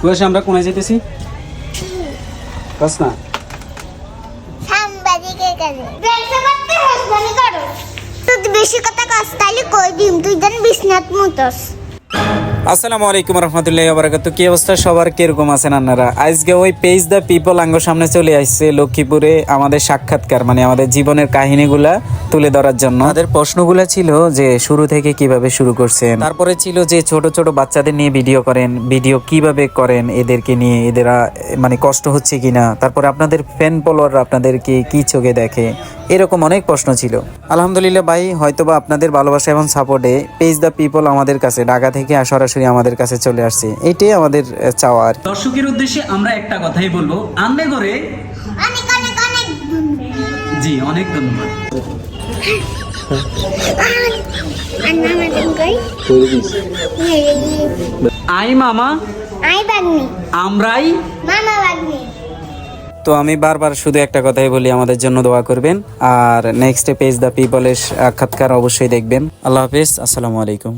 কুয়াশা আমরা কোনায় যেতেছি না বেশি কথা কাজ তাইলে কই দিম? তুই জান বিশ্বনাথ মুতস আসসালামু আলাইকুম রহমতুল্লাহ বারাকাতু কি অবস্থা? সবার কীরকম আছেন আপনারা? আজকে ওই পেজ দ্য পিপল আঙ্গ সামনে চলে আসছে লক্ষ্মীপুরে আমাদের সাক্ষাৎকার মানে আমাদের জীবনের কাহিনীগুলা। তুলে ধরার জন্য। তাদের প্রশ্নগুলো ছিল যে শুরু থেকে কীভাবে শুরু করছেন। তারপরে ছিল যে ছোট ছোট বাচ্চাদের নিয়ে ভিডিও করেন ভিডিও কীভাবে করেন এদেরকে নিয়ে এদের মানে কষ্ট হচ্ছে কিনা। তারপরে আপনাদের ফ্যান ফলোয়ার আপনাদেরকে কি চোখে দেখে? এরকম অনেক প্রশ্ন ছিল। আলহামদুলিল্লাহ ভাই হয়তোবা আপনাদের ভালোবাসা এবং সাপোর্টে পেজ দ্য পিপল আমাদের কাছে ঢাকা থেকে সরাসরি আমাদের কাছে চলে আসছে। এটাই আমাদের আহ, চাওয়া আর দর্শকের উদ্দেশ্যে আমরা একটা কথাই বলব। আন্নে করে অনেক অনেক অনেক জি অনেক ধন্যবাদ। আই মামা। আই বাগনি আমরাই। মামা বাগনি তো আমি বারবার শুধু একটা কথাই বলি, আমাদের জন্য দোয়া করবেন। আর নেক্সট পেজ দ্য পিপলের সাক্ষাৎকার অবশ্যই দেখবেন। আল্লাহ হাফিজ, আসসালামু আলাইকুম।